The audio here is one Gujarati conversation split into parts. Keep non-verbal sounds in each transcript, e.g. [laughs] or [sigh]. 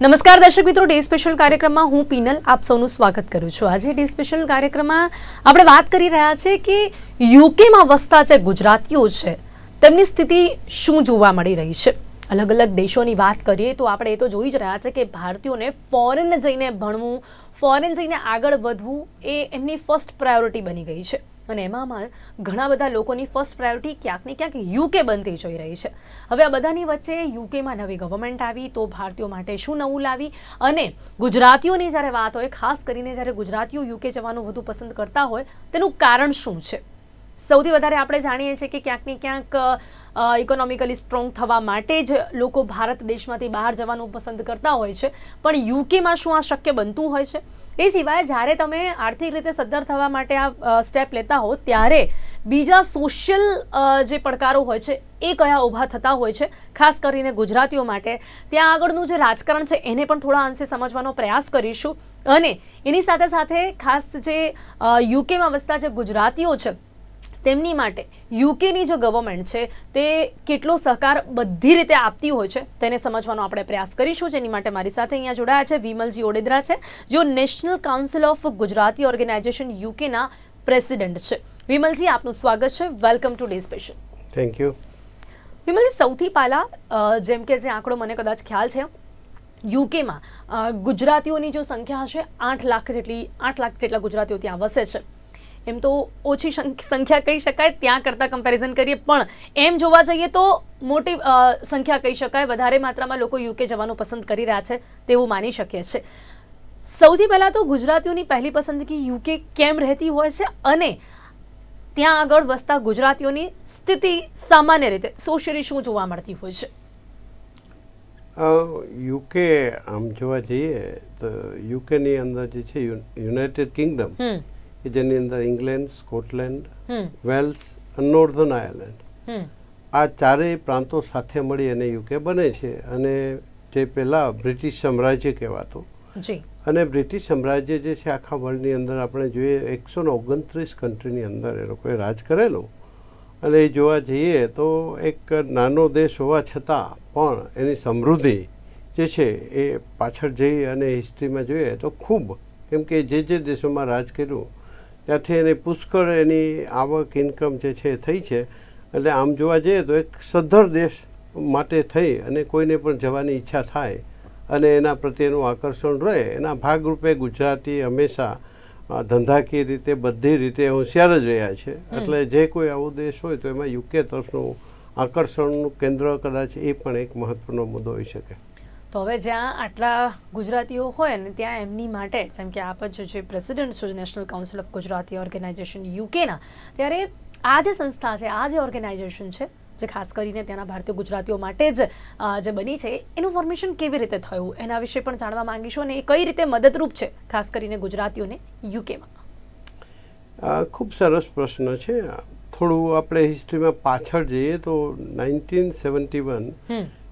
નમસ્કાર દર્શક મિત્રો, ડે સ્પેશિયલ કાર્યક્રમમાં હું પીનલ આપ સૌનું સ્વાગત કરું છું. આજે ડે સ્પેશિયલ કાર્યક્રમમાં આપણે વાત કરી રહ્યા છે કે યુકેમાં વસતા જે ગુજરાતીઓ છે, તેમની સ્થિતિ શું જોવા મળી રહી છે? અલગ અલગ દેશોની વાત કરીએ તો આપણે એ તો જોઈ જ રહ્યા છે કે ભારતીયોને ફોરેન જઈને ભણવું ફોરેન જઈને આગળ વધવું એ એમની ફર્સ્ટ પ્રાયોરિટી બની ગઈ છે. અને એમાં ઘણા બધા લોકોની ફર્સ્ટ પ્રાયોરિટી ક્યાંક ને ક્યાંક યુકે બનતી જોઈ રહી છે. હવે આ બધાની વચ્ચે યુકેમાં નવી ગવર્મેન્ટ આવી તો ભારતીયો માટે શું નવું લાવી? અને ગુજરાતીઓની જ્યારે વાત હોય, ખાસ કરીને જ્યારે ગુજરાતીઓ યુકે જવાનું વધુ પસંદ કરતા હોય, તેનું કારણ શું છે? સૌથી વધારે આપણે જાણીએ છીએ કે ક્યાંક ને ક્યાંક ઇકોનોમિકલી સ્ટ્રોંગ થવા માટે જ લોકો ભારત દેશમાંથી બહાર જવાનું પસંદ કરતા હોય છે. પણ યુકેમાં શું આ શક્ય બનતું હોય છે? એ સિવાય જ્યારે તમે આર્થિક રીતે સદ્ધર થવા માટે આ સ્ટેપ લેતા હો, ત્યારે બીજા સોશિયલ જે પડકારો હોય છે, એ કયા ઊભા થતા હોય છે? ખાસ કરીને ગુજરાતીઓ માટે. ત્યાં આગળનું જે રાજકારણ છે, એને પણ થોડા અંશે સમજવાનો પ્રયાસ કરીશું. અને એની સાથે સાથે ખાસ જે યુકેમાં વસતા જે ગુજરાતીઓ છે તેમની માટે યુકેની જો ગવર્મેન્ટ છે તે કેટલો સહકાર બધી રીતે આપતી હોય છે તેને સમજવાનો આપણે પ્રયાસ કરીશું. જેની માટે મારી સાથે અહીંયા જોડાયા છે વિમલજી ઓડેદરા છે જેઓ national council of Gujarati organisation યુકેના president છે. વિમલજી આપનું સ્વાગત છે. Welcome today special thank you Vimalji સૌથી પહેલાં જેમ કે જે આંકડો મને કદાચ ખ્યાલ છે યુકેમાં ગુજરાતીઓની જો સંખ્યા હશે આઠ લાખ જેટલી આઠ લાખ જેટલા ગુજરાતીઓ ત્યાં વસે છે. એમ તો ઓછી સંખ્યા કહી શકાય ત્યાં કરતાં કમ્પેરિઝન કરીએ. પણ એમ જોવા જઈએ તો મોટી સંખ્યા કહી શકાય. વધારે માત્રામાં લોકો યુકે જવાનું પસંદ કરી રહ્યા છે તેવું માની શકીએ છે સૌથી પહેલાં તો ગુજરાતીઓની પહેલી પસંદગી યુકે કેમ રહેતી હોય છે અને ત્યાં આગળ વસતા ગુજરાતીઓની સ્થિતિ સામાન્ય રીતે સોશિયલી શું જોવા મળતી હોય છે? યુકે આમ જોવા જઈએ તો યુકેની અંદર જે છે યુનાઇટેડ કિંગડમ કે જેની અંદર ઇંગ્લેન્ડ સ્કોટલેન્ડ વેલ્સ અને નોર્ધન આયર્લેન્ડ આ ચારેય પ્રાંતો સાથે મળી અને યુકે બને છે અને જે પહેલાં બ્રિટિશ સામ્રાજ્ય કહેવાતું. અને બ્રિટિશ સામ્રાજ્ય જે છે આખા વર્લ્ડની અંદર આપણે જોઈએ એકસો ને ઓગણત્રીસ કન્ટ્રીની અંદર એ લોકોએ રાજ કરેલું. અને એ જોવા જઈએ તો એક નાનો દેશ હોવા છતાં પણ એની સમૃદ્ધિ જે છે એ પાછળ જઈ અને હિસ્ટ્રીમાં જોઈએ તો ખૂબ. કેમ કે જે જે દેશોમાં રાજ કર્યું ત્યાંથી એની પુષ્કળ એની આવક ઇન્કમ જે છે એ થઈ છે. એટલે આમ જોવા જઈએ તો એક સદ્ધર દેશ માટે થઈ અને કોઈને પણ જવાની ઈચ્છા થાય અને એના પ્રત્યેનું આકર્ષણ રહે એના ભાગરૂપે ગુજરાતી હંમેશા ધંધાકીય રીતે બધી રીતે હોશિયાર જ રહ્યા છે. એટલે જે કોઈ આવો દેશ હોય તો એમાં યુકે તરફનું આકર્ષણનું કેન્દ્ર કદાચ એ પણ એક મહત્વનો મુદ્દો હોઈ શકે. તો હવે જ્યાં આટલા ગુજરાતીઓ હોય ને ત્યાં એમની માટે જેમ કે આપ જ જે પ્રેસિડેન્ટ છો national council of Gujarati organisation યુકેના ત્યારે આ જે સંસ્થા છે આ જે ઓર્ગેનાઇઝેશન છે જે ખાસ કરીને ત્યાંના ભારતીય ગુજરાતીઓ માટે જ જે બની છે એનું ફોર્મેશન કેવી રીતે થયું? એના વિશે પણ જાણવા માંગીશું અને એ કઈ રીતે મદદરૂપ છે ખાસ કરીને ગુજરાતીઓને યુકેમાં ખૂબ સરસ પ્રશ્ન છે. થોડું આપણે હિસ્ટ્રીમાં પાછળ જઈએ તો નાઇન્ટીન સેવન્ટી વન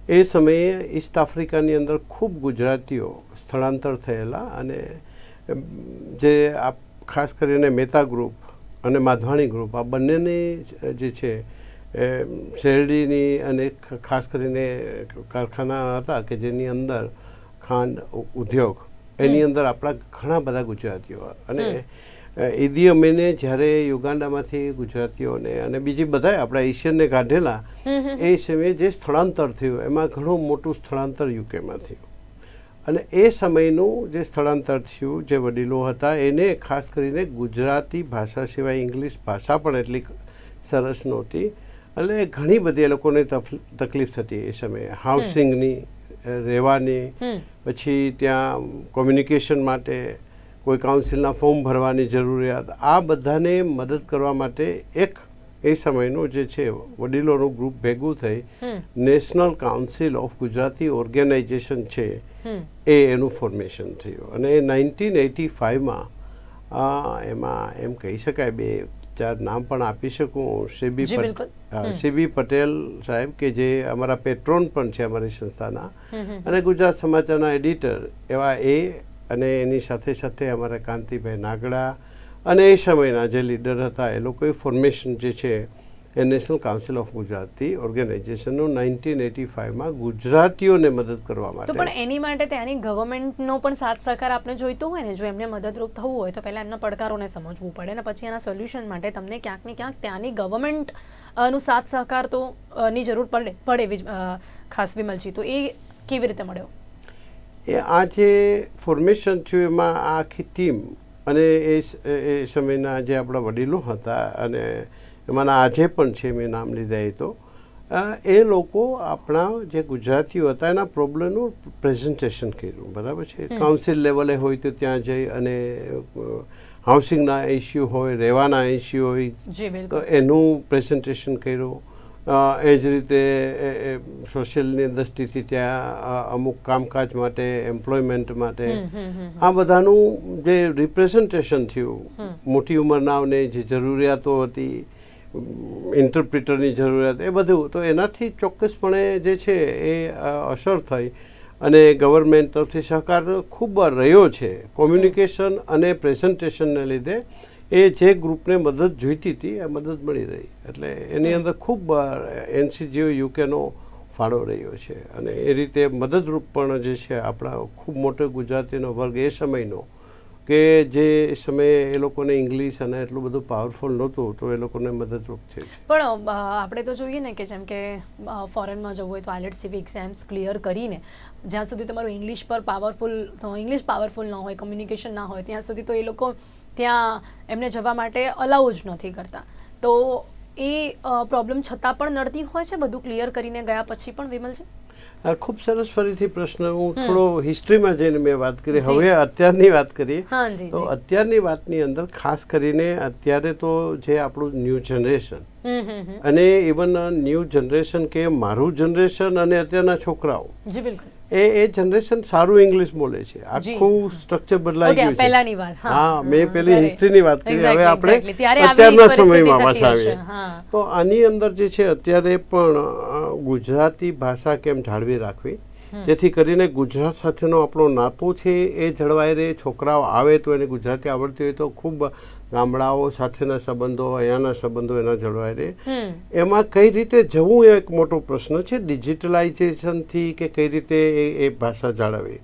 એ સમયે ઈસ્ટ આફ્રિકાની અંદર ખૂબ ગુજરાતીઓ સ્થળાંતર થયેલા અને જે આ ખાસ કરીને મહેતા ગ્રુપ અને માધવાણી ગ્રુપ આ બંનેની જે છે શેરડીની અને ખાસ કરીને કારખાના હતા કે જેની અંદર ખાંડ ઉદ્યોગ એની અંદર આપણા ઘણા બધા ગુજરાતીઓ અને ઈદી અમીને જ્યારે યુગાન્ડામાંથી ગુજરાતીઓને અને બીજી બધાય આપણા એશિયનને કાઢેલા એ સમયે જે સ્થળાંતર થયું એમાં ઘણું મોટું સ્થળાંતર યુકેમાં થયું. અને એ સમયનું જે સ્થળાંતર થયું જે વડીલો હતા એને ખાસ કરીને ગુજરાતી ભાષા સિવાય ઇંગ્લિશ ભાષા પણ એટલી સરસ નહોતી. એટલે ઘણી બધી એ લોકોને તકલીફ થતી એ સમયે. હાઉસિંગની રહેવાની પછી ત્યાં કોમ્યુનિકેશન માટે કોઈ કાઉન્સિલના ફોર્મ ભરવાની જરૂરિયાત. આ બધાને મદદ કરવા માટે એક એ સમયનો જે છે વડીલોનું ગ્રુપ ભેગું થઈ national council of Gujarati organisation છે એ એનું ફોર્મેશન થયું. અને એ નાઇન્ટીન એટી ફાઇવમાં એમાં એમ કહી શકાય બે ચાર નામ પણ આપી શકું સીબી. સીબી પટેલ સાહેબ કે જે અમારા પેટ્રોન પણ છે અમારી સંસ્થાના. અને ગુજરાત સમાચારના એડિટર એવા એ અને એની સાથે સાથે અમારા કાંતિભાઈ નાગડા અને એ સમયના જે લીડર હતા એ લોકોએ ફોર્મેશન જે છે એ નેશનલ કાઉન્સિલ ઓફ ગુજરાતી ઓર્ગેનાઇઝેશનનું નાઇન્ટીન એટી ફાઇવમાં ગુજરાતીઓને મદદ કરવા તો પણ એની માટે ત્યાંની ગવર્મેન્ટનો પણ સાથ સહકાર આપને જોઈતો હોય ને જો એમને મદદરૂપ થવું હોય તો પહેલાં એમના પડકારોને સમજવું પડે અને પછી એના સોલ્યુશન માટે તમને ક્યાંક ને ક્યાંક ત્યાંની ગવર્મેન્ટનું સાથ સહકાર તો ની જરૂર પડે પડે ખાસ વિમલજી. તો એ કેવી રીતે મળ્યો? એ આ જે ફોર્મેશન થયું એમાં આખી ટીમ અને એ એ સમયના જે આપણા વડીલો હતા અને એમાંના આજે પણ છે મેં નામ લીધા એ તો એ લોકો આપણા જે ગુજરાતીઓ હતા એના પ્રોબ્લેમનું પ્રેઝન્ટેશન કર્યું બરાબર છે? કાઉન્સિલ લેવલે હોય તો ત્યાં જઈ અને હાઉસિંગના ઇસ્યુ હોય રહેવાના ઇસ્યુ હોય તો એનું પ્રેઝન્ટેશન કર્યું. એ જ રીતે સોશિયલની દ્રષ્ટિથી ત્યાં અમુક કામકાજ માટે એમ્પ્લોયમેન્ટ માટે. આ બધાનું જે રિપ્રેઝન્ટેશન થયું મોટી ઉંમરનાઓને જે જરૂરિયાતો હતી ઇન્ટરપ્રિટરની જરૂરિયાત એ બધું તો એનાથી ચોક્કસપણે જે છે એ અસર થઈ. અને ગવર્મેન્ટ તરફથી સહકાર ખૂબ રહ્યો છે. કોમ્યુનિકેશન અને પ્રેઝન્ટેશનને લીધે એ જે ગ્રુપને મદદ જોઈતી હતી, એ મદદ મળી રહી. એટલે એની અંદર ખૂબ એનસીજીઓ યુકેનો ફાળો રહ્યો છે. અને એ રીતે મદદરૂપ પણ જે છે આપણા ખૂબ મોટો ગુજરાતીનો વર્ગ એ સમયનો કે જે સમયે એ લોકોને ઇંગ્લિશ અને એટલું બધું પાવરફુલ નહોતું, તો એ લોકોને મદદરૂપ છે. પણ આપણે તો જોઈએ ને કે જેમ કે ફોરેનમાં જવું હોય તો આઇલેટ્સ જેવી એક્ઝામ્સ ક્લિયર કરીને જ્યાં સુધી તમારું ઇંગ્લિશ પર પાવરફુલ ઇંગ્લિશ પાવરફુલ ન હોય કમ્યુનિકેશન ના હોય, ત્યાં સુધી તો એ લોકો ત્યાં એમને જવા માટે અલાઉ જ નથી કરતા. તો એ પ્રોબ્લેમ છતાં પણ નડતી હોય છે? બધું ક્લિયર કરીને ગયા પછી પણ વિમલજી આ ખૂબ સરસ ફરીથી પ્રશ્ન. હું થોડો હિસ્ટ્રીમાં જઈને મેં વાત કરી. હવે અત્યારની વાત કરીએ. તો અત્યારની વાતની અંદર ખાસ કરીને અત્યારે તો જે આપણું ન્યૂ જનરેશન. અને ઇવન ન્યૂ જનરેશન કે મારું જનરેશન અને અત્યારના છોકરાઓ. જી બિલકુલ. એ એ જનરેશન સારું ઇંગ્લિશ બોલે છે. આખું સ્ટ્રક્ચર બદલાઈ ગયું છે. પહેલાની વાત, હા. મેં પેલી હિસ્ટ્રીની વાત કરી. હવે આપણે અત્યારના સમયમાં પાછા આવીએ. તો આની અંદર જે છે અત્યારે પણ ગુજરાતી ભાષા કેમ જાળવી રાખવી? જેથી કરીને ગુજરાત સાથેનો આપણો નાતો છે એ જળવાઈ રહે છોકરાઓ આવે તો એને ગુજરાતી આવડતી હોય તો ખૂબ ગામડાઓ સાથેના સંબંધો અહીંયાના સંબંધો એના જળવાઈ રહે. એમાં કઈ રીતે જવું એ એક મોટો પ્રશ્ન છે? ડિજિટલાઇઝેશનથી કે કઈ રીતે એ એ ભાષા જાળવવી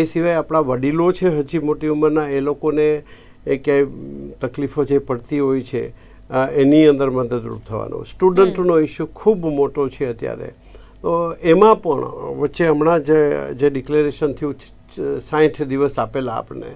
એ સિવાય આપણા વડીલો છે હજી મોટી ઉંમરના એ લોકોને એ ક્યાંય તકલીફો જે પડતી હોય છે એની અંદર મદદરૂપ થવાનો. સ્ટુડન્ટનો ઇસ્યુ ખૂબ મોટો છે અત્યારે. તો એમાં પણ વચ્ચે હમણાં જે જે ડિક્લેરેશન થયું સાઠ દિવસ આપેલા આપણને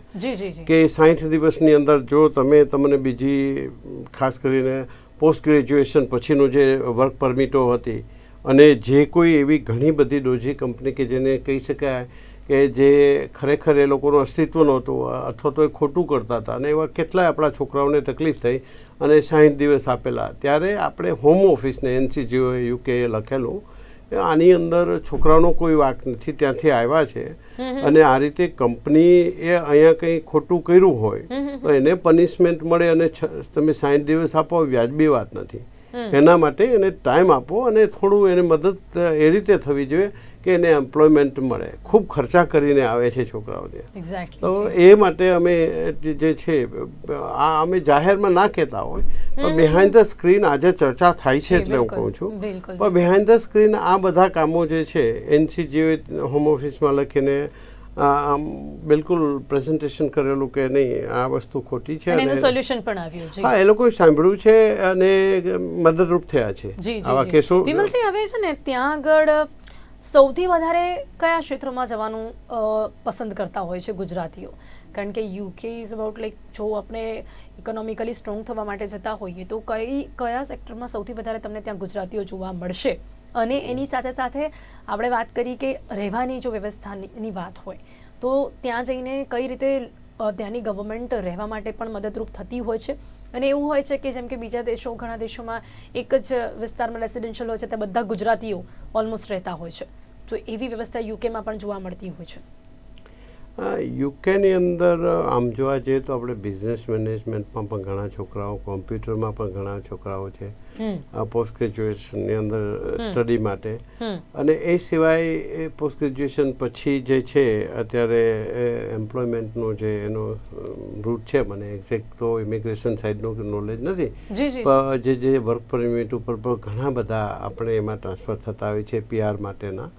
કે સાઠ દિવસની અંદર જો તમે તમને બીજી ખાસ કરીને પોસ્ટ ગ્રેજ્યુએશન પછીનું જે વર્ક પરમિટો હતી અને જે કોઈ એવી ઘણી બધી ડોજી કંપની કે જેને કહી શકાય કે જે ખરેખર એ લોકોનું અસ્તિત્વ નહોતું અથવા તો એ ખોટું કરતા હતા અને એવા કેટલાય આપણા છોકરાઓને તકલીફ થઈ અને સાઠ દિવસ આપેલા. ત્યારે આપણે હોમ ઓફિસને એનસીજીઓએ યુકે લખેલું આની અંદર છોકરાઓનો કોઈ વાંક નથી ત્યાંથી આવ્યા છે. અને આ રીતે કંપની એ અહીંયા કંઈ ખોટું કર્યું હોય તો એને પનિશમેન્ટ મળે અને તમે સાઠ દિવસ આપો વ્યાજબી વાત નથી. એના માટે એને ટાઈમ આપો અને થોડું એને મદદ એ રીતે થવી જોઈએ. કે એને એમ્પ્લોયમેન્ટ મળે. ખૂબ ખર્ચા કરીને આવે છે છોકરાઓ ત્યાં તો એ માટે અમે જે જે છે આ અમે જાહેરમાં ના કહેતા હોય પણ બિહાઇન્ડ ધ સ્ક્રીન આજે ચર્ચા થાય છે એટલે હું કહું છું. પણ બિહાઇન્ડ ધ સ્ક્રીન આ બધા કામો જે છે એનસીજીઓ હોમ ઓફિસમાં લખીને આમ બિલકુલ પ્રેઝન્ટેશન કરેલું કે નહીં આ વસ્તુ ખોટી છે અને સોલ્યુશન પણ આવ્યું છે હા એ લોકોએ સાંભળ્યું છે અને મદદરૂપ થયા છે આવા કેસો. વિમલસિંહ હવે છે ને ત્યાં આગળ સૌથી વધારે કયા ક્ષેત્રોમાં જવાનું પસંદ કરતા હોય છે ગુજરાતીઓ? કારણ કે યુકે ઇઝ અબાઉટ લાઈક જો આપણે ઇકોનોમિકલી સ્ટ્રોંગ થવા માટે જતા હોઈએ તો કઈ કયા સેક્ટરમાં સૌથી વધારે તમને ત્યાં ગુજરાતીઓ જોવા મળશે? અને એની સાથે સાથે આપણે વાત કરી કે રહેવાની જો વ્યવસ્થાની વાત હોય તો ત્યાં જઈને કઈ રીતે ત્યાંની ગવર્મેન્ટ રહેવા માટે પણ મદદરૂપ થતી હોય છે? અને એવું હોય છે કે જેમ કે બીજા દેશો, ઘણા દેશોમાં એક જ વિસ્તારમાં રેસિડેન્શિયલ હોય છે, ત્યાં બધા ગુજરાતીઓ ઓલમોસ્ટ રહેતા હોય છે. તો એવી વ્યવસ્થા યુકેમાં પણ જોવા મળતી હોય છે. યુકેની અંદર આમ જોવા જઈએ તો આપણે બિઝનેસ મેનેજમેન્ટમાં પણ ઘણા છોકરાઓ કોમ્પ્યુટરમાં પણ ઘણા છોકરાઓ છે પોસ્ટ ગ્રેજ્યુએશનની અંદર સ્ટડી માટે. અને એ સિવાય એ પોસ્ટ ગ્રેજ્યુએશન પછી જે છે અત્યારે એમ્પ્લોયમેન્ટનો જે એનો રૂટ છે મને એક્ઝેક્ટ તો ઇમિગ્રેશન સાઇડનું નોલેજ નથી. જી જી વર્ક પરમિટ ઉપર પણ ઘણા બધા આપણે એમાં ટ્રાન્સફર થતા હોય છે પીઆર માટેના.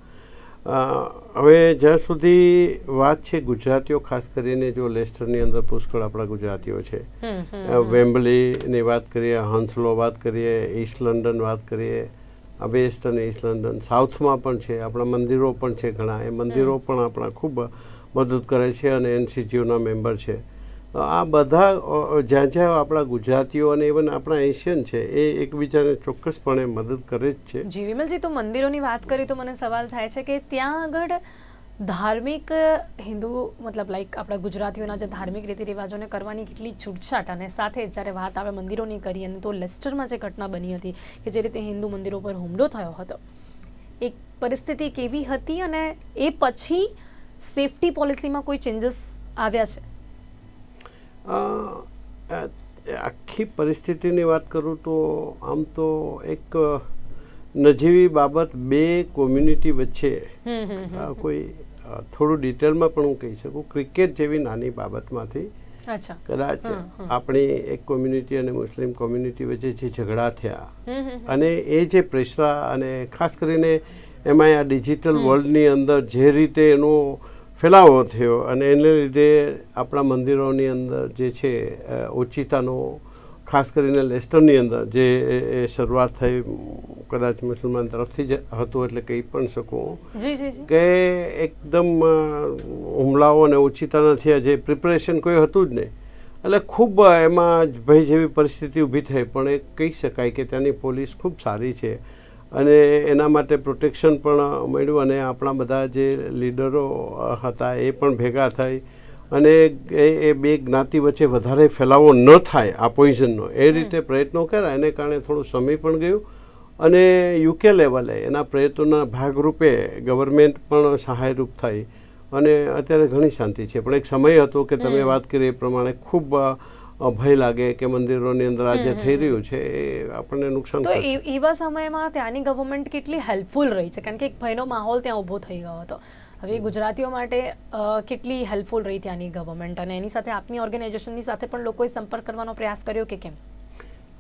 હવે જ્યાં સુધી વાત છે ગુજરાતીઓ ખાસ કરીને જો લેસ્ટરની અંદર પુષ્કળ આપણા ગુજરાતીઓ છે. વેમ્બલીની વાત કરીએ હંસલો વાત કરીએ ઈસ્ટ લંડન વાત કરીએ વેસ્ટ અને ઈસ્ટ લંડન. સાઉથમાં પણ છે આપણા મંદિરો પણ છે ઘણા. એ મંદિરો પણ આપણા ખૂબ મદદ કરે છે અને એનસીજીઓના મેમ્બર છે. આ બધા જ્યાં જ્યાં આપણા ગુજરાતીઓ અને ઇવન આપણા એશિયન છે, એ એકબીજાને ચોક્કસપણે મદદ કરે જ છે. જી, વિમલજી, તો મંદિરોની વાત કરી તો મને સવાલ થાય છે કે ત્યાં આગળ ધાર્મિક હિન્દુ, મતલબ લાઈક આપણા ગુજરાતીઓના જે ધાર્મિક રીતિ રિવાજોને કરવાની કેટલી છૂટછાટ અને સાથે જ્યારે વાત આવે મંદિરોની કરી અને તો લેસ્ટરમાં જે ઘટના બની હતી કે જે રીતે હિન્દુ મંદિરો પર હુમલો થયો હતો, એક પરિસ્થિતિ કેવી હતી અને એ પછી સેફટી પોલિસીમાં કોઈ ચેન્જીસ આવ્યા છે? આખી પરિસ્થિતિની વાત કરું તો આમ તો એક નજીવી બાબત બે કોમ્યુનિટી વચ્ચે કોઈ થોડું ડિટેલમાં પણ હું કહી શકું ક્રિકેટ જેવી નાની બાબતમાંથી કદાચ. આપણી એક કોમ્યુનિટી અને મુસ્લિમ કોમ્યુનિટી વચ્ચે જે ઝઘડા થયા. અને એ જે પ્રેશરા અને ખાસ કરીને એમાં આ ડિજિટલ વર્લ્ડની અંદર જે રીતે એનો ફેલાવો થયો અને એને લીધે આપણા મંદિરોની અંદર જે છે ઓચિતાનો ખાસ કરીને લેસ્ટરની અંદર જે એ- શરૂઆત થઈ કદાચ મુસલમાન તરફથી જ હતું એટલે કહી પણ શકું. કે એકદમ હુમલાઓ અને ઓછીતાના થયા જે પ્રિપરેશન કોઈ હતું જ નહીં. એટલે ખૂબ એમાં ભય જેવી પરિસ્થિતિ ઊભી થઈ પણ એ કહી શકાય કે ત્યાંની પોલીસ ખૂબ સારી છે. અને એના માટે પ્રોટેક્શન પણ મળ્યું અને આપણા બધા જે લીડરો હતા એ પણ ભેગા થઈ અને એ એ બે જ્ઞાતિ વચ્ચે વધારે ફેલાવો ન થાય આ પોઈઝનનો એ રીતે પ્રયત્નો કર્યા. એને કારણે થોડું સમય પણ ગયું અને યુકે લેવલે એના પ્રયત્નોના ભાગરૂપે ગવર્મેન્ટ પણ સહાયરૂપ થઈ. અને અત્યારે ઘણી શાંતિ છે. પણ એક સમય હતો કે તમે વાત કરી એ પ્રમાણે ખૂબ ભય લાગે કે મંદિરોની અંદર આ જે થઈ રહ્યું છે એ આપણને નુકસાન તો એવા સમયમાં ત્યાંની ગવર્મેન્ટ કેટલી હેલ્પફુલ રહી છે? કારણ કે એક ભયનો માહોલ ત્યાં ઊભો થઈ ગયો હતો. હવે ગુજરાતીઓ માટે કેટલી હેલ્પફુલ રહી ત્યાંની ગવર્મેન્ટ અને એની સાથે આપની ઓર્ગેનાઇઝેશનની સાથે પણ લોકોએ સંપર્ક કરવાનો પ્રયાસ કર્યો કે કેમ?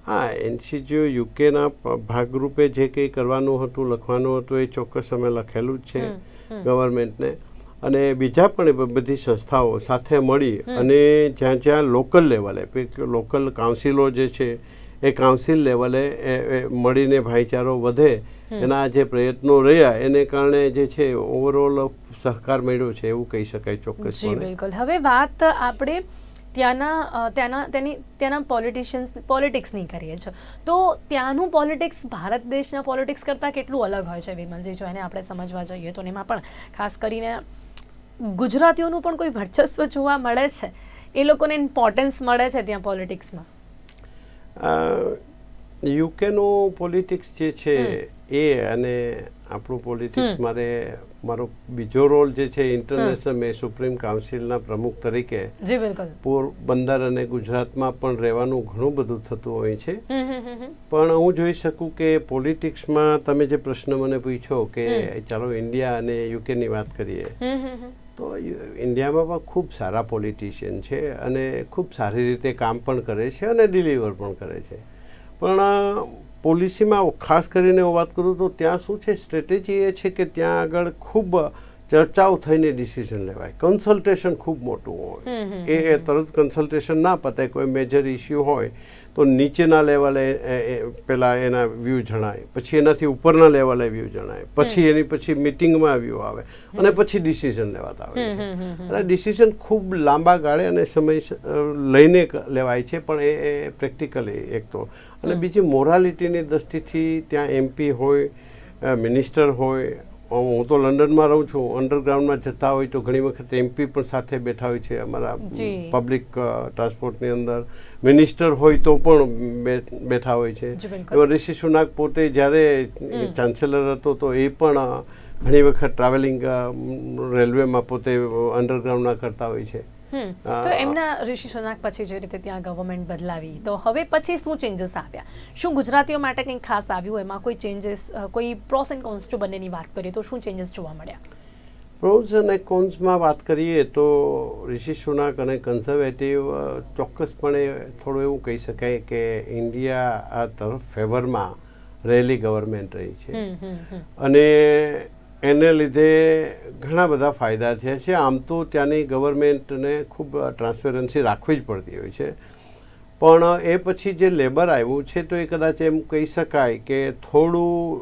હા એનસીજીઓ યુકેના ભાગરૂપે જે કંઈ કરવાનું હતું લખવાનું હતું એ ચોક્કસ અમે લખેલું જ છે. ગવર્મેન્ટને અને બીજા પણ બધી સંસ્થાઓ સાથે મળી અને જ્યાં જ્યાં લોકલ લેવલે લોકલ કાઉન્સિલો જે છે એ કાઉન્સિલ લેવલે એ મળીને ભાઈચારો વધે. એના જે પ્રયત્નો રહ્યા એને કારણે જે છે ઓવરઓલ સહકાર મળ્યો છે એવું કહી શકાય ચોક્કસ બિલકુલ. હવે વાત આપણે ત્યાંના ત્યાંના તેની ત્યાંના પોલિટિશિયન્સ પોલિટિક્સની કરીએ છીએ. તો ત્યાંનું પોલિટિક્સ ભારત દેશના પોલિટિક્સ કરતાં કેટલું અલગ હોય છે વિમલજી? જો એને આપણે સમજવા જઈએ તો એમાં પણ ખાસ કરીને ગુજરાતીઓનું પણ કોઈ વર્ચસ્વ જોવા મળે છે? એ લોકોને ઇમ્પોર્ટન્સ મળે છે ત્યાં પોલિટિક્સમાં યુકેનું પોલિટિક્સ જે છે એ અને આપણું પોલિટિક્સ. મારે મારો બીજો રોલ જે છે ઇન્ટરનેશનલ મેં સુપ્રીમ કાઉન્સિલના પ્રમુખ તરીકે જી બિલકુલ. પોરબંદર અને ગુજરાતમાં પણ રહેવાનું ઘણું બધું થતું હોય છે. પણ હું જોઈ શકું કે પોલિટિક્સમાં તમે જે પ્રશ્ન મને પૂછ્યો કે ચાલો ઇન્ડિયા અને યુકેની વાત કરીએ. તો ઇન્ડિયામાં પણ ખૂબ સારા પોલિટિશિયન છે અને ખૂબ સારી રીતે કામ પણ કરે છે અને ડિલિવર પણ કરે છે. પણ પોલિસીમાં ખાસ કરીને હું વાત કરું તો ત્યાં શું છે સ્ટ્રેટેજી એ છે કે ત્યાં આગળ ખૂબ ચર્ચાઓ થઈને ડિસિઝન લેવાય. કન્સલ્ટેશન ખૂબ મોટું હોય. એ તરત કન્સલ્ટેશન ના પતાય કોઈ મેજર ઇસ્યુ હોય તો નીચેના લેવલે પેલા એના વ્યૂ જણાય. પછી એનાથી ઉપરના લેવલે વ્યૂ જણાય. પછી એની પછી મિટિંગમાં વ્યૂ આવે. અને પછી ડિસિઝન લેવાતા આવે. અને ડિસિઝન ખૂબ લાંબા ગાળે અને સમય લઈને લેવાય છે પણ એ એ પ્રેક્ટિકલી એક તો. અને બીજી મોરાલિટીની દ્રષ્ટિથી ત્યાં એમપી હોય મિનિસ્ટર હોય હું તો લંડનમાં રહું છું. અંડરગ્રાઉન્ડમાં જતા હોય તો ઘણી વખત એમપી પણ સાથે બેઠા હોય છે અમારા પબ્લિક ટ્રાન્સપોર્ટની અંદર. મિનિસ્ટર હોય તો પણ બેઠા હોય છે. ઋષિ સુનાક પોતે જ્યારે ચાન્સેલર હતો તો એ પણ ઘણી વખત ટ્રાવેલિંગ રેલવેમાં પોતે અંડરગ્રાઉન્ડના કરતા હોય છે. તો એમના ઋષિ સોનાક પછી જે રીતે ત્યાં ગવર્મેન્ટ બદલાવી તો હવે પછી શું ચેન્જીસ આવ્યા? શું ગુજરાતીઓ માટે કંઈક ખાસ આવ્યું? એમાં કોઈ ચેન્જીસ કોઈ પ્રોસ એન્ડ કોન્સ જો બંનેની વાત કરીએ તો શું ચેન્જીસ જોવા મળ્યા? પ્રોસ અને કોન્સમાં વાત કરીએ તો રિષિ સુનાક અને કન્ઝર્વેટિવ ચોક્કસપણે થોડું એવું કહી શકાય કે ઇન્ડિયા આ તરફ ફેવરમાં રહેલી ગવર્મેન્ટ રહી છે. અને એને લીધે ઘણા બધા ફાયદા થયા છે. આમ તો ત્યાંની ગવર્મેન્ટને ખૂબ ટ્રાન્સપેરન્સી રાખવી જ પડતી હોય છે. પણ એ પછી જે લેબર આવ્યું છે તો એ કદાચ એમ કહી શકાય કે થોડું,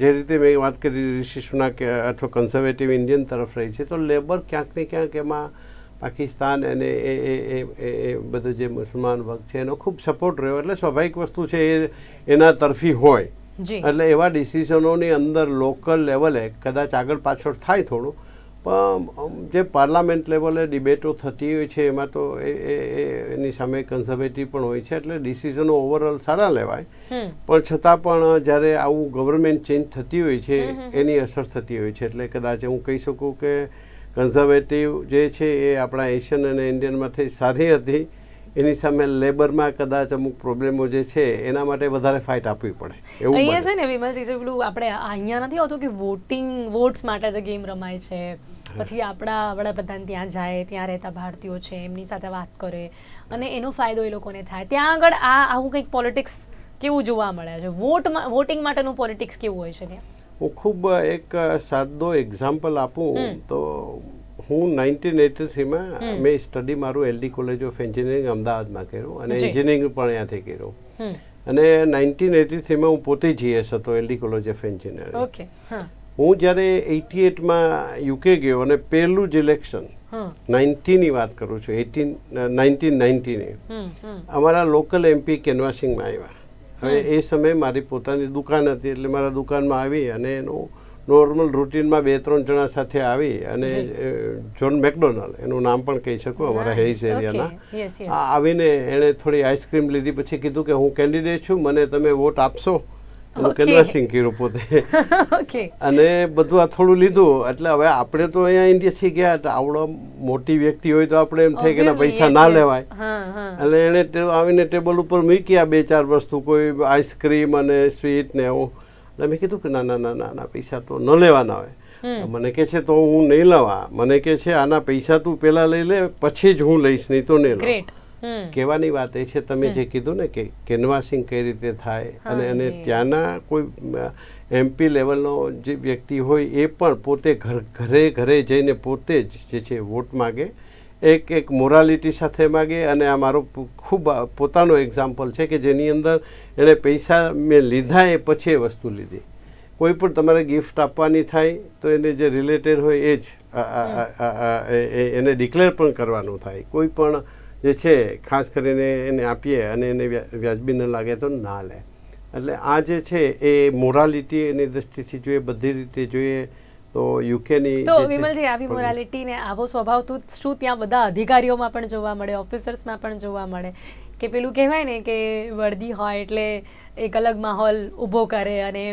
જે રીતે મેં વાત કરી સુનાક કે અથવા કન્ઝર્વેટિવ ઇન્ડિયન તરફ રહી છે, તો લેબર ક્યાંક ને ક્યાંક એમાં પાકિસ્તાન અને એ એ એ એ બધો જે મુસલમાન વર્ગ છે એનો ખૂબ સપોર્ટ રહ્યો. એટલે સ્વાભાવિક વસ્તુ છે એ એના તરફી હોય. એટલે એવા ડિસિઝનોની અંદર લોકલ લેવલે કદાચ આગળ પાછળ થાય થોડું પણ જે પાર્લામેન્ટ લેવલે ડિબેટો થતી હોય છે એમાં તો એ એની સામે કન્ઝર્વેટિવ પણ હોય છે એટલે ડિસિઝનો ઓવરઓલ સારા લેવાય. પણ છતાં પણ જ્યારે આવું ગવર્મેન્ટ ચેન્જ થતી હોય છે એની અસર થતી હોય છે એટલે કદાચ હું કહી શકું કે કન્ઝર્વેટિવ જે છે એ આપણા એશિયન અને ઇન્ડિયનમાંથી સારી હતી. એની સામે લેબરમાં કદાચ અમુક પ્રોબ્લેમો જે છે એના માટે વધારે ફાઇટ આપવી પડે. એવું અહીંયા છે ને વિમલજી જે પેલું આપણે આ અહીંયા નથી હોતું કે વોટિંગ વોટ્સ માટે જે ગેમ રમાય છે. પછી આપણા વડાપ્રધાન ત્યાં જાય ત્યાં રહેતા ભારતીયો છે એમની સાથે વાત કરે. અને એનો ફાયદો એ લોકોને થાય. ત્યાં આગળ આ આવું કંઈક પોલિટિક્સ કેવું જોવા મળે છે? વોટમાં વોટિંગ માટેનું પોલિટિક્સ કેવું હોય છે ત્યાં? હું ખૂબ એક સાદો એક્ઝામ્પલ આપું. તો હું નાઇન્ટીન એટી થ્રીમાં મેં સ્ટડી મારું એલડી કોલેજ ઓફ એન્જિનિયરિંગ અમદાવાદમાં કર્યું અને એન્જિનિયરિંગ પણ અહીંયાથી કર્યું. અને નાઇન્ટીન એટી થ્રીમાં હું પોતે જીએસ હતો એલડી કોલેજ ઓફ એન્જિનિયરિંગ. હું. જ્યારે એટી એટમાં યુકે ગયો અને પહેલું જ ઇલેક્શન નાઇન્ટીની વાત કરું છું એટીન નાઇન્ટીન નાઇન્ટીની. અમારા લોકલ એમપી કેનવાસિંગમાં આવ્યા. હવે એ સમયે મારી પોતાની દુકાન હતી એટલે મારા દુકાનમાં આવી અને એનું નોર્મલ રૂટીનમાં બે ત્રણ જણા સાથે આવી અને જોન મેકડોનાલ્ડ એનું નામ પણ કહી શકું અમારા હેઇસ એરિયાના. આવીને એણે થોડી આઈસ્ક્રીમ લીધી પછી કીધું કે હું કેન્ડિડેટ છું મને તમે વોટ આપશો. એનું. કેનવાસિંગ કર્યું પોતે. [laughs] અને બધું આ થોડું લીધું એટલે હવે આપણે તો અહીંયા ઇન્ડિયાથી ગયા હતા આવડો મોટી વ્યક્તિ હોય તો આપણે એમ થાય કે પૈસા ના લેવાય. એટલે એણે આવીને ટેબલ ઉપર મૂક્યા બે ચાર વસ્તુ કોઈ આઈસ્ક્રીમ અને સ્વીટ ને એવું. એટલે મેં કીધું કે ના ના ના ના પૈસા તો ન લેવાના હોય. મને કે છે તો હું નહીં લવા. મને કે છે આના પૈસા તું પહેલાં લઈ લે પછી જ હું લઈશ નહીં તો નહીં લઉં. કહેવાની વાત એ છે તમે જે કીધું ને કે કેનવાસિંગ કઈ રીતે થાય અને અને ત્યાંના કોઈ એમપી લેવલનો જે વ્યક્તિ હોય એ પણ પોતે ઘર ઘરે ઘરે જઈને પોતે જ જે છે વોટ માગે. એક એક મોરાલિટી સાથે માગે અને આ મારો ખૂબ પોતાનો એક્ઝામ્પલ છે કે જેની અંદર એણે પૈસા મેં લીધા એ પછી એ વસ્તુ લીધી. કોઈ પણ તમારે ગિફ્ટ આપવાની થાય તો એને જે રિલેટેડ હોય એ જ એને ડિક્લેર પણ કરવાનું થાય. કોઈ પણ જે છે ખાસ કરીને એને આપીએ અને એને વ્યાજબી ન લાગે તો ના લે. એટલે આ જે છે એ મોરાલિટી એની દ્રષ્ટિથી જોઈએ બધી રીતે જોઈએ તો યુકેની તો વિમલજી આવી મોરાલિટી ને આવો સ્વભાવ તો શું ત્યાં બધા અધિકારીઓમાં પણ જોવા મળે ઓફિસર્સમાં પણ જોવા મળે? કે પેલું કહેવાય ને કે વર્દી હોય એટલે એક અલગ માહોલ ઊભો કરે અને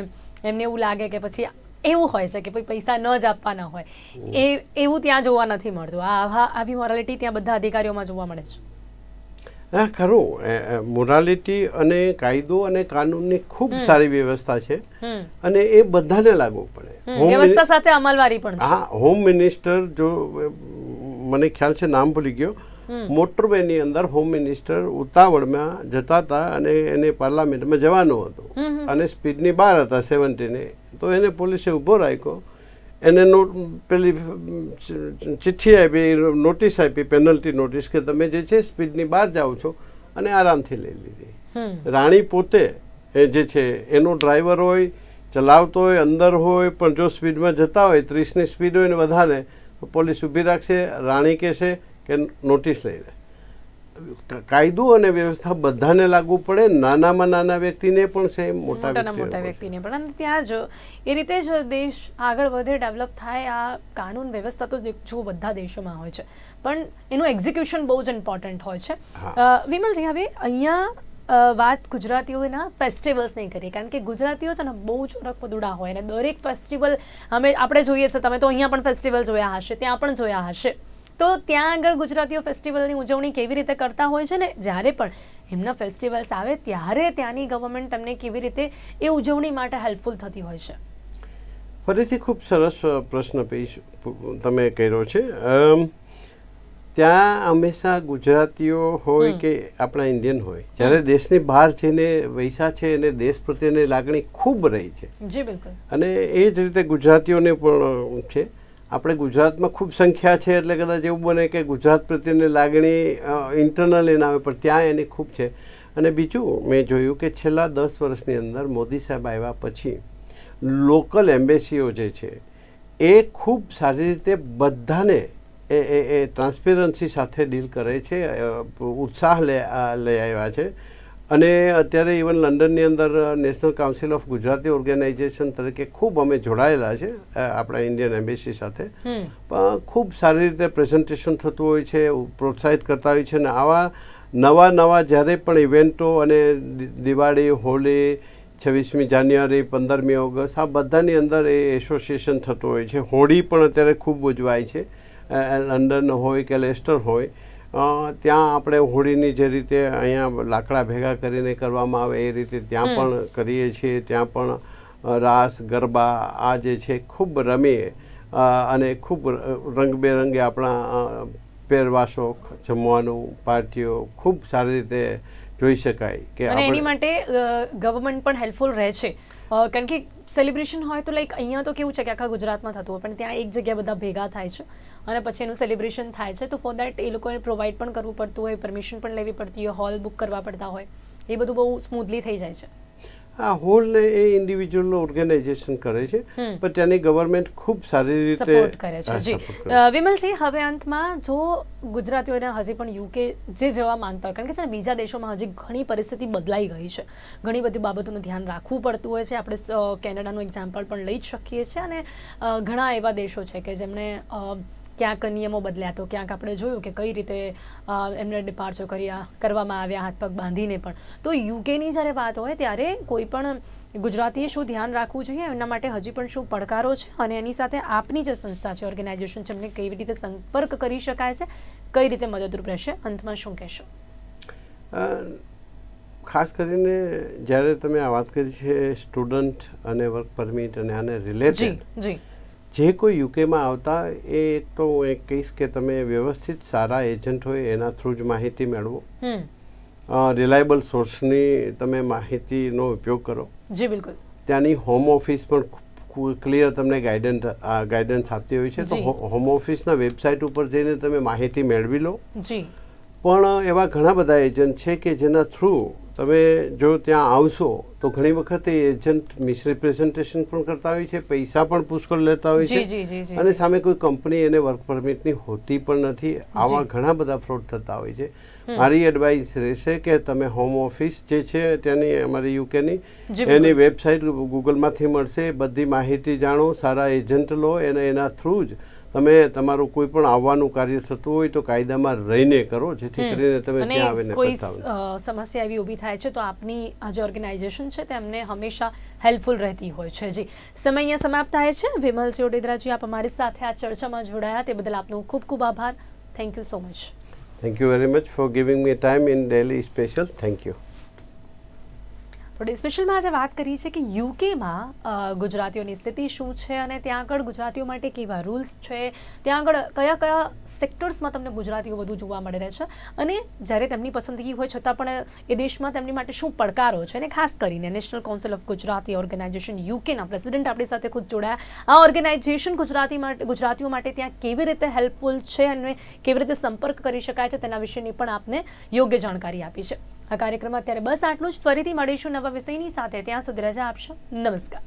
એમને એવું લાગે કે પછી એવું હોય છે કે પૈસા ન જ આપવાના હોય. એ એવું ત્યાં જોવા નથી મળતું. આ આવા આવી મોરાલિટી ત્યાં બધા અધિકારીઓમાં જોવા મળે છે. હા ખરું. મોરાલિટી અને કાયદો અને કાનૂનની ખૂબ સારી વ્યવસ્થા છે. અને એ બધાને લાગુ પડે. વ્યવસ્થા સાથે અમલવારી પણ હા હોમ મિનિસ્ટર જો મને ખ્યાલ છે નામ ભૂલી ગયો. મોટરવેની અંદર હોમ મિનિસ્ટર ઉતાવળમાં જતા હતા અને એને પાર્લામેન્ટમાં જવાનું હતું. અને સ્પીડની બહાર હતા સેવન્ટીને. તો એને પોલીસે ઊભો રાખ્યો. એને નોટ પેલી ચિઠ્ઠી આપી નોટિસ આપી પેનલ્ટી નોટિસ કે તમે જે છે સ્પીડની બહાર જાઓ છો અને આરામથી લઈ લીધી. રાણી પોતે એ જે છે એનો ડ્રાઈવર હોય ચલાવતો હોય અંદર હોય પણ જો સ્પીડમાં જતા હોય ત્રીસની સ્પીડ હોય ને વધારે તો પોલીસ ઊભી રાખશે રાણી કહેશે કે નોટિસ લઈ લે. કાયદો અને વ્યવસ્થા બધાને લાગુ પડે નાનામાં નાના વ્યક્તિને પણ છે મોટા મોટા વ્યક્તિને પણ. અને ત્યાં જ એ રીતે જ દેશ આગળ વધે ડેવલપ થાય આ કાનૂન વ્યવસ્થા તો જો બધા દેશોમાં હોય છે. પણ એનું એક્ઝિક્યુશન બહુ જ ઇમ્પોર્ટન્ટ હોય છે. વિમલજી હવે અહીંયા વાત ગુજરાતીઓના ફેસ્ટિવલ્સની કરીએ. કારણ કે ગુજરાતીઓ છે ને બહુ જ રખપદુડા હોય. અને દરેક ફેસ્ટિવલ અમે આપણે જોઈએ છે તમે તો અહીંયા પણ ફેસ્ટિવલ જોયા હશે ત્યાં પણ જોયા હશે. તો ત્યાં આગળ ગુજરાતીઓ ફેસ્ટિવલની ઉજવણી કેવી રીતે કરતા હોય છે ને જ્યારે પણ એમના ફેસ્ટિવલ્સ આવે ત્યારે ત્યાંની ગવર્મેન્ટ તમને કેવી રીતે એ ઉજવણી માટે હેલ્પફુલ થતી હોય છે? ફરીથી ખૂબ સરસ પ્રશ્ન પેશ તમે કર્યો છે. ત્યાં હંમેશા ગુજરાતીઓ હોય કે આપણા ઇન્ડિયન હોય જ્યારે દેશની બહાર જઈને વૈસા છે અને દેશ પ્રત્યેની લાગણી ખૂબ રહી છે. જી બિલકુલ. અને એ જ રીતે ગુજરાતીઓને પણ છે. આપણે ગુજરાતમાં ખૂબ સંખ્યા છે એટલે કદાચ એવું બને કે ગુજરાત પ્રત્યેની લાગણી ઇન્ટરનલ એના આવે, પણ ત્યાં એની ખૂબ છે. અને બીજું, મેં જોયું કે છેલ્લા દસ વર્ષની અંદર મોદી સાહેબ આવ્યા પછી લોકલ એમ્બેસીઓ જે છે, એ ખૂબ સારી રીતે બધાને એ એ એ ટ્રાન્સપેરન્સી સાથે ડીલ કરે છે ઉત્સાહ લે લઈ આવ્યા છે. અને અત્યારે ઇવન લંડનની અંદર national council of Gujarati organisation તરીકે ખૂબ અમે જોડાયેલા છે આપણા ઇન્ડિયન એમ્બેસી સાથે. પણ ખૂબ સારી રીતે પ્રેઝન્ટેશન થતું હોય છે પ્રોત્સાહિત કરતા હોય છે અને આવા નવા નવા જ્યારે પણ ઇવેન્ટો અને દિવાળી હોળી છવ્વીસમી જાન્યુઆરી પંદરમી ઓગસ્ટ આ બધાની અંદર એ એસોસિએશન થતું હોય છે. હોળી પણ અત્યારે ખૂબ ઉજવાય છે. લંડન હોય કે લેસ્ટર હોય ત્યાં આપણે હોળીની જે રીતે અહીંયા લાકડા ભેગા કરીને કરવામાં આવે એ રીતે ત્યાં પણ કરીએ છીએ. ત્યાં પણ રાસ ગરબા આ જે છે ખૂબ રમીએ. અને ખૂબ રંગબેરંગે આપણા પહેરવાશો જમવાનું પાર્ટીઓ ખૂબ સારી રીતે જોઈ શકાય કે એની માટે ગવર્મેન્ટ પણ હેલ્પફુલ રહે છે. કારણ કે સેલિબ્રેશન હોય તો લાઈક અહીંયા તો કેવું છે કે આખા ગુજરાતમાં થતું હોય, પણ ત્યાં એક જગ્યા બધા ભેગા થાય છે. અને પછી એનું સેલિબ્રેશન થાય છે. તો ફોર દેટ એ લોકોને પ્રોવાઈડ પણ કરવું પડતું હોય પરમિશન પણ લેવી પડતી હોય હોલ બુક કરવા પડતા હોય. એ બધું બહુ સ્મૂથલી થઈ જાય છે. આ હોલ એ ઇન્ડિવિજ્યુઅલ ઓર્ગેનાઇઝેશન કરે છે પણ તેની ગવર્મેન્ટ ખૂબ સારી રીતે સપોર્ટ કરે છે જી. વિમલજી હવે અંતમાં જો ગુજરાતીઓને હજી પણ યુકે જે જવા માંગતા હોય કારણ કે છે ને બીજા દેશોમાં હજી ઘણી પરિસ્થિતિ બદલાઈ ગઈ છે. ઘણી બધી બાબતોનું ધ્યાન રાખવું પડતું હોય છે. આપણે કેનેડાનું એક્ઝામ્પલ પણ લઈ જ શકીએ છીએ અને ઘણા એવા દેશો છે કે જેમણે ક્યાંક નિયમો બદલ્યા. તો ક્યાંક આપણે જોયું કે કઈ રીતે એમને ડિપાર્ચર કર્યા કરવામાં આવ્યા હાથ પગ બાંધીને પણ. તો યુકેની જ્યારે વાત હોય ત્યારે કોઈ પણ ગુજરાતીએ શું ધ્યાન રાખવું જોઈએ? એના માટે હજી પણ શું પડકારો છે? અને એની સાથે આપની જે સંસ્થા છે ઓર્ગેનાઇઝેશન છે એમને કેવી રીતે સંપર્ક કરી શકાય છે? કઈ રીતે મદદરૂપ રહેશે? અંતમાં શું કહેશો? ખાસ કરીને જ્યારે તમે આ વાત કરી છે સ્ટુડન્ટ અને વર્ક પરમિટ અને આને રિલેટેડ જી. જે કોઈ યુકેમાં આવતા એ તો હું એક કહીશ કે તમે વ્યવસ્થિત સારા એજન્ટ હોય એના થ્રુ જ માહિતી મેળવો. રિલાયબલ સોર્સની તમે માહિતીનો ઉપયોગ કરો. જી બિલકુલ. ત્યાંની હોમ ઓફિસ પણ ક્લિયર તમને ગાઈડન્સ ગાઈડન્સ આપતી હોય છે. તો હોમ ઓફિસના વેબસાઇટ ઉપર જઈને તમે માહિતી મેળવી લો. જી. પણ એવા ઘણા બધા એજન્ટ છે કે જેના થ્રુ તમે જો ત્યાં આવશો તો ઘણી વખત એ એજન્ટ મિસરિપ્રેઝન્ટેશન પણ કરતા હોય છે પૈસા પણ પુષ્કળ લેતા હોય છે. અને સામે કોઈ કંપની એને વર્ક પરમિટની હોતી પણ નથી. આવા ઘણા બધા ફ્રોડ થતા હોય છે. મારી એડવાઇસ રહેશે કે તમે હોમ ઓફિસ જે છે ત્યાંની અમારી યુકેની એની વેબસાઇટ ગૂગલમાંથી મળશે. બધી માહિતી જાણો સારા એજન્ટ લો અને એના થ્રુ જ તમે તમારું કોઈ પણ આવવાનું કાર્ય થતું હોય તો કાયદામાં રહીને કરો જેથી કરીને તમે ત્યાં આવીને કોઈ સમસ્યા એવી ઊભી થાય છે તો આપની જે ઓર્ગેનાઇઝેશન છે તેમને હંમેશા હેલ્પફુલ રહેતી હોય છે. જી. સમય અહીંયા સમાપ્ત થાય છે. વિમલ ચોડેદરાજી આપ અમારી સાથે આ ચર્ચામાં જોડાયા. તે બદલ આપનો ખૂબ ખૂબ આભાર. Thank you so much thank you very much for giving me time in daily special thank you થોડી સ્પેશિયલમાં આજે વાત કરી છે કે યુકેમાં ગુજરાતીઓની સ્થિતિ શું છે અને ત્યાં આગળ ગુજરાતીઓ માટે કેવા રૂલ્સ છે? ત્યાં આગળ કયા કયા સેક્ટર્સમાં તમને ગુજરાતીઓ વધુ જોવા મળે છે? અને જ્યારે તેમની પસંદગી હોય છતાં પણ એ દેશમાં તેમની માટે શું પડકારો છે? અને ખાસ કરીને national council of Gujarati organisation યુકેના president આપણી સાથે ખુદ જોડાયા. આ ઓર્ગેનાઇઝેશન ગુજરાતી માટે ગુજરાતીઓ માટે ત્યાં કેવી રીતે હેલ્પફુલ છે અને કેવી રીતે સંપર્ક કરી શકાય છે તેના વિશેની પણ આપને યોગ્ય જાણકારી આપી છે. આ કાર્યક્રમમાં અત્યારે બસ આટલું જ. ફરીથી મળીશું નવા વિષયની સાથે. ત્યાં સુધી રજા આપશો. નમસ્કાર.